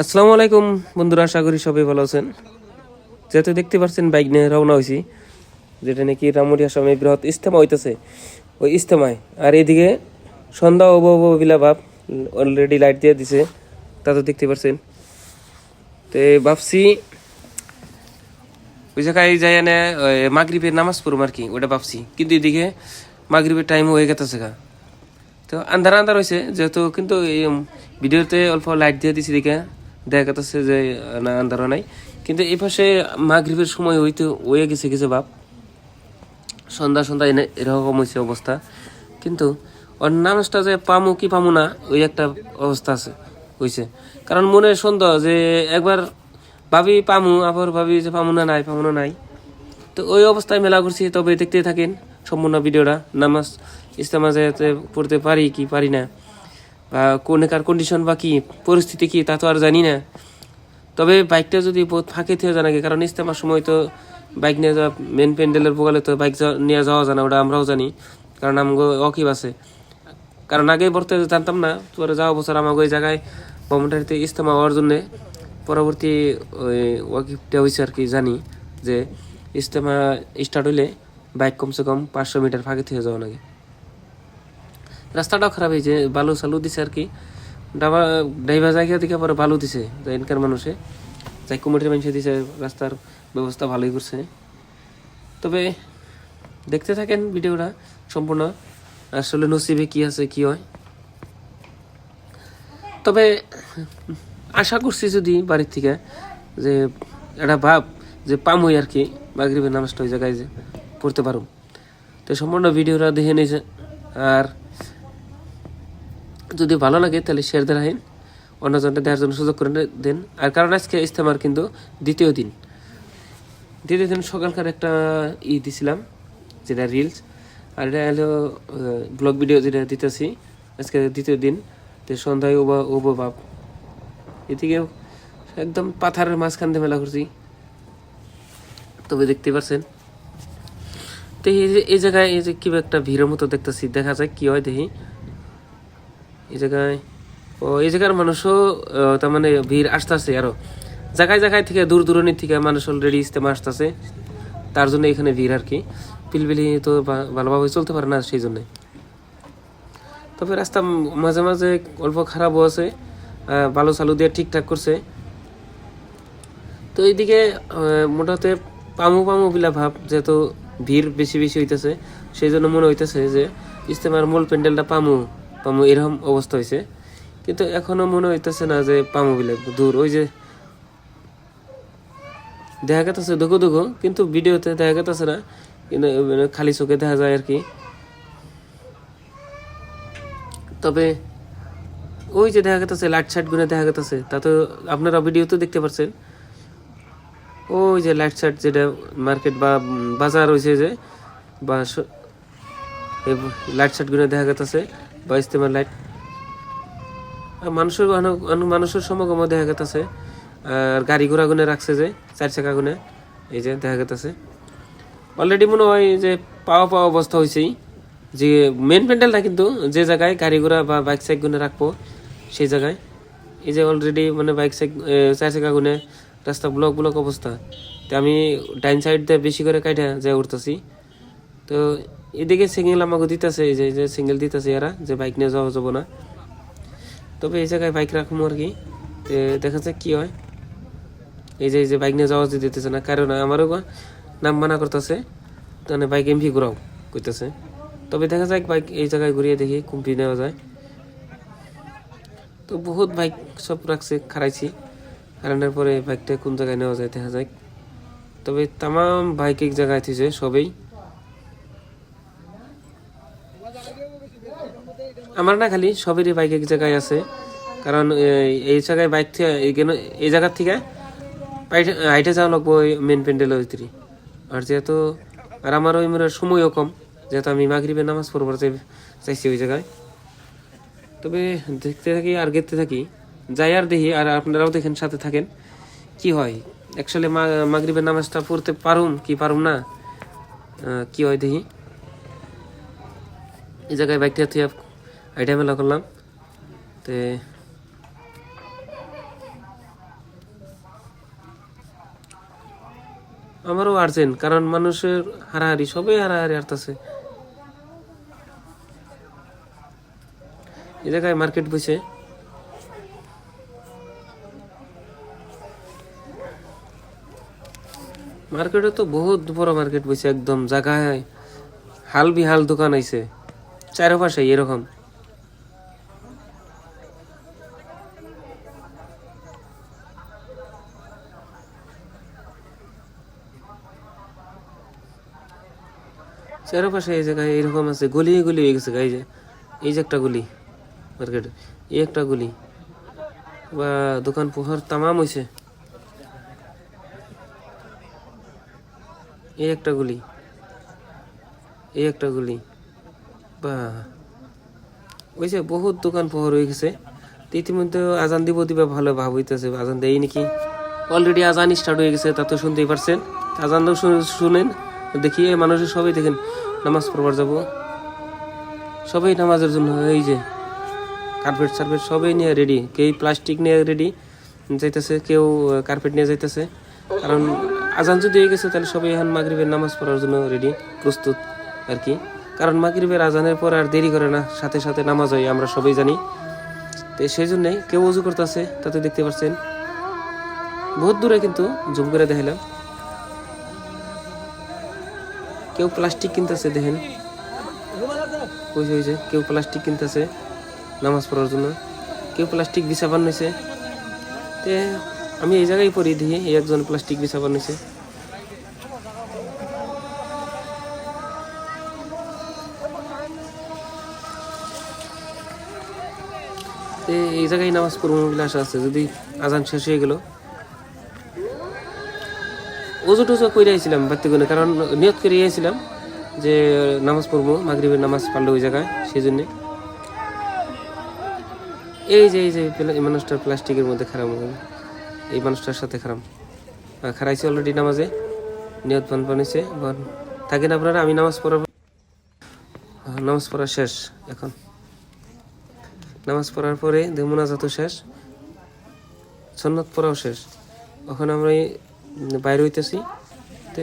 আসসালামু আলাইকুম, বন্ধুরা, আশা করি সবাই ভালো আছেন। যেহেতু দেখতে পাচ্ছেন বাইক নিয়ে রওনা হয়েছি। যেটা নাকি রামুরিয়া সময় বৃহৎ ইস্তেমা হইতেছে। ওই ইস্তেমায় আর এদিকে সন্ধ্যা ও বিলা ভাব অলরেডি লাইট দিয়ে দিছে। তা তো দেখতে পাচ্ছেন তো ভাবছি, ওই জায়গায় যাই না মাগরিবের নামাজ পড়ুম আর কি ওটা ভাবছি। কিন্তু এদিকে মাগরিবের টাইম হয়ে গেছে গা। তো আন্ধার আন্ধার হয়েছে যেহেতু কিন্তু এই ভিডিওতে অল্প লাইট দিয়ে দিছি দেখে। দেখা যাচ্ছে যে, না আন্ধারও নাই। কিন্তু এই পাশে মাগরিবের সময় হইতে হয়ে গেছে গেছে বাপ। সন্ধ্যা সন্ধ্যা এনে এরকম হয়েছে অবস্থা। কিন্তু ওর নামাজটা যে পামু কি পামু না, ওই একটা অবস্থা আছে হয়েছে কারণ মনে সন্দেহ যে একবার ভাবি পামু, আবার ভাবি যে পামু না, নাই, পামু না, নাই। তো ওই অবস্থায় মেলা করছি, তবে দেখতে থাকেন সম্পূর্ণ ভিডিওটা। নামাজ ইস্তেমা যাতে পড়তে পারি কি পারি না। বা কোনকার কন্ডিশন বা কি, পরিস্থিতি কি, তা তো আর জানি না। তবে বাইকটা যদি বহুত ফাঁকে থেকে জানা কারণ ইস্তেমার সময় তো বাইক নিয়ে যাওয়া মেন প্যান্ডেলের বগালে তো বাইক নিয়ে যাওয়া জানা ওটা আমরাও জানি। কারণ আমগো অকিব আছে। কারণ আগে বলতে জানতাম না, পরে যাওয়া বছর আমাকে ওই জায়গায় ভ্রমণটারিতে ইস্তেমা হওয়ার জন্যে। পরবর্তী ওই ওয়াকিবটা হয়েছে আর কি, জানি যে ইস্তেমা স্টার্ট হইলে বাইক কমসে কম পাঁচশো মিটার ফাঁকে থেকে যাওয়া লাগে। রাস্তাটাও খারাপ হয়েছে বালু সালু দিছে আর কি। ডাবা ড্রাইভার জায়গা দিকে পরে বালু দিছে এনকার মানুষে যাই কুমিটির মানুষে দিছে রাস্তার ব্যবস্থা ভালোই করছে তবে, দেখতে থাকেন ভিডিওটা সম্পূর্ণ আসলে নসিবে কি আছে, কি হয়। তবে, আশা করছি যদি বাড়ির থেকে, যে একটা ভাব যে পামই আর কি মাগরিবের নামাজটা ওই জায়গায় যে পড়তে পারো তো সম্পূর্ণ ভিডিওটা দেখে নিয়েছে আর যদি ভালো লাগে, তাহলে শেয়ার দেন অন্যজনটা দেওয়ার জন্য সুযোগ করে দেন। আর কারণ আজকে ইস্তেমার কিন্তু দ্বিতীয় দিন। দ্বিতীয় দিন সকালকার একটা ই দিছিলাম, যেটা রিলস আর এটা হলো ব্লগ ভিডিও যেটা দিতেছি, আজকে দ্বিতীয় দিন। তো সন্ধ্যায় ওবা ওবো বাপ এদিকে একদম পাথারের মাঝখান দিয়ে মেলা করছি তবে দেখতে পারছেন। তো এই জায়গায় এই যে কি একটা ভিড়ের মতো দেখতেছি, দেখা যায় কি হয় দেখি। এই জায়গায়, ও, এই জায়গার মানুষও তার মানে ভিড় আসতেছে আরও। জায়গায় জায়গায় থেকে দূর দূরানির থেকে মানুষ অলরেডি ইস্তেমা আসতেছে। তার জন্য এখানে ভিড় আর কি। পিলপিলি তো ভালোভাবে চলতে পারে না সেই জন্যে। তবে রাস্তা মাঝে মাঝে অল্প খারাপও আছে বালু চালু দিয়ে ঠিকঠাক করছে। তো এইদিকে মোটামুটি পামু পামু বিলা ভাব, যেহেতু ভিড় বেশি বেশি হইতেছে, সেই জন্য মনে হইতেছে যে ইস্তেমার মূল প্যান্ডেলটা পামু। পামু, এরকম অবস্থা হয়েছে কিন্তু এখনও মনে হইতেছে না যে পামু বিলা দূর। ওই যে দেখা গেতেছে দুঃখ দুঃখ কিন্তু ভিডিওতে দেখা গেতেছে না। কিন্তু মানে খালি চোখে দেখা যায় আর কি। তবে ওই যে দেখা গেতেছে লাইট সাইট গুনে দেখা গেতেছে। তা তো আপনারা ভিডিওতে দেখতে পাচ্ছেন ওই যে লাইট সাইট যেটা মার্কেট বা বাজার হয়েছে যে, বা লাইট সাইট গুনে দেখা গেতেছে। বা ইস্তেমার লাইট। আর মানুষের মানুষের সমাগম দেখা গেতেছে। আর গাড়ি ঘোড়া গুনে রাখছে যে, চার চাকা গুনে, এই যে দেখা গেতেছে। অলরেডি মনে হয় যে পাওয়া পাওয়া অবস্থা হয়েছেই যে মেন প্যান্ডেলটা কিন্তু যে জায়গায় গাড়ি ঘোড়া বা বাইক সাইক গুনে রাখব, সেই জায়গায়। এই যে অলরেডি মানে বাইক সাইক চার চাকা গুনে, রাস্তা ব্লক ব্লক অবস্থা। তো আমি ডাইন সাইড দিয়ে বেশি করে কাইটা যায় উঠতেছি। তো এদিকে সিঙ্গেল আমাকে দিতেছে, এই যে সিঙ্গেল দিতেছে এরা, যে বাইক নিয়ে যাওয়া যাব না। তবে এই জায়গায় বাইক রাখব আর কি। দেখা যাক কি হয়। এই যে এই যে বাইক নিয়ে যাওয়া দিতেছে না, কারণ আমারও নাম মানা করতেছে, তাহলে বাইক এমভি ঘুরাও করতেছে তবে দেখা যাক বাইক এই জায়গায় ঘুরিয়ে দেখি কুম্পি নেওয়া যায়। তো বহুত বাইক সব রাখছে খারাইছি হারানোর পরে বাইকটা কোন জায়গায় নেওয়া যায়, দেখা যাক। তবে তামাম বাইক এক জায়গায় থিছে সবেই। আমার না খালি সবেরই বাইক এক জায়গায় আছে। কারণ এই- জায়গায় বাইক থেকে, এই জায়গার থেকে হাইটে যাওয়া লাগবো ওই মেন প্যান্ডেলের ভিতরে আর যেহেতু, আর আমার ওই মেয়ের সময়ও কম, যেহেতু আমি মাগরিবের নামাজ পড়বার চাই- চাইছি ওই জায়গায়। তবে দেখতে থাকি আর দেখতে থাকি, যাই আর দেখি, আর আপনারাও দেখেন, সাথে থাকেন, কি হয়। অ্যাকচুয়ালি মাগরিবের নামাজটা পড়তে পারুম কি পারুম না কি হয় দেখি। এই জায়গায় বাইকটা তুই আইটেম এলা করলাম। তে আমারও আর্জেন্ট কারণ মানুষের হারাহারি, সবাই হারাহারি হারতেছে। এ জায়গায় মার্কেট বসে মার্কেটে তো বহুত বড় মার্কেট বসে একদম জায়গায় হাল বিহাল দোকান আইছে। চারোপাশে এরকম। চারপাশে এই জায়গায় এরকম আছে, গলি গলি হয়ে গেছে এই যে এই যে একটা গলি মার্কেট এই একটা গলি। বা দোকান পোহার তামাম হয়েছে এই একটা গুলি, এই একটা গুলি। বা যে বহুত দোকান পোহর হয়ে গেছে। তো ইতিমধ্যে আজান দিব দিবা ভালো ভাব হইতেছে। আজান দেয় নাকি অলরেডি আজান স্টার্ট হয়ে গেছে, তা তো শুনতেই পারছেন। আজান দাও শুনেন। দেখি এই মানুষের সবাই দেখেন, নামাজ পড়বার যাব। সবাই নামাজের জন্য এই যে কার্পেট সার্পেট সবাই নিয়ে রেডি কেউ প্লাস্টিক নিয়ে রেডি যাইতেছে, কেউ কার্পেট নিয়ে যাইতেছে। কারণ আজান যদি হয়ে গেছে, তাহলে সবাই এখন মাগরিবের নামাজ পড়ার জন্য রেডি প্রস্তুত আর কি। কারণ মাগরিবের আজানের পর আর দেরি করে না, সাথে সাথে নামাজ হয়, আমরা সবাই জানি। তো সেই জন্যই কেউ উজু করতেছে, তাতে দেখতে পাচ্ছেন, বহুত দূরে কিন্তু জুম করে দেখালাম কেউ প্লাস্টিক কিনতেছে, দেখেন। যে কেউ প্লাস্টিক কিনতেছে নামাজ পড়ার জন্য। কেউ প্লাস্টিক বিছাবান নিছে তে, আমি এই জায়গায় পড়ি দিয়ে এই একজন প্লাস্টিক বিছাবান নিছে তে, এই জায়গায় নামাজ পড়ব বলে আশা আছে, যদি আজান শেষ হয়ে গেল। ওজু টুজু করে আইছিলাম করে কারণ নিয়ত করে আইছিলাম যে নামাজ পড়ব, মাগরিবের নামাজ পারল ওই জায়গায় সেই জন্যে এই যে এই যে মানুষটার প্লাস্টিকের মধ্যে খারাপ এই মানুষটার সাথে খারাপ। খারাইছে অলরেডি নামাজে, নিয়ত বান বানিয়েছে থাকেন আপনারা, আমি নামাজ পড়ার নামাজ পড়া শেষ, এখন। নামাজ পড়ার পরে দেমুনাজাতও শেষ, সন্ন্যত পড়াও শেষ। এখন আমরা বাইরে হইতেছি। তো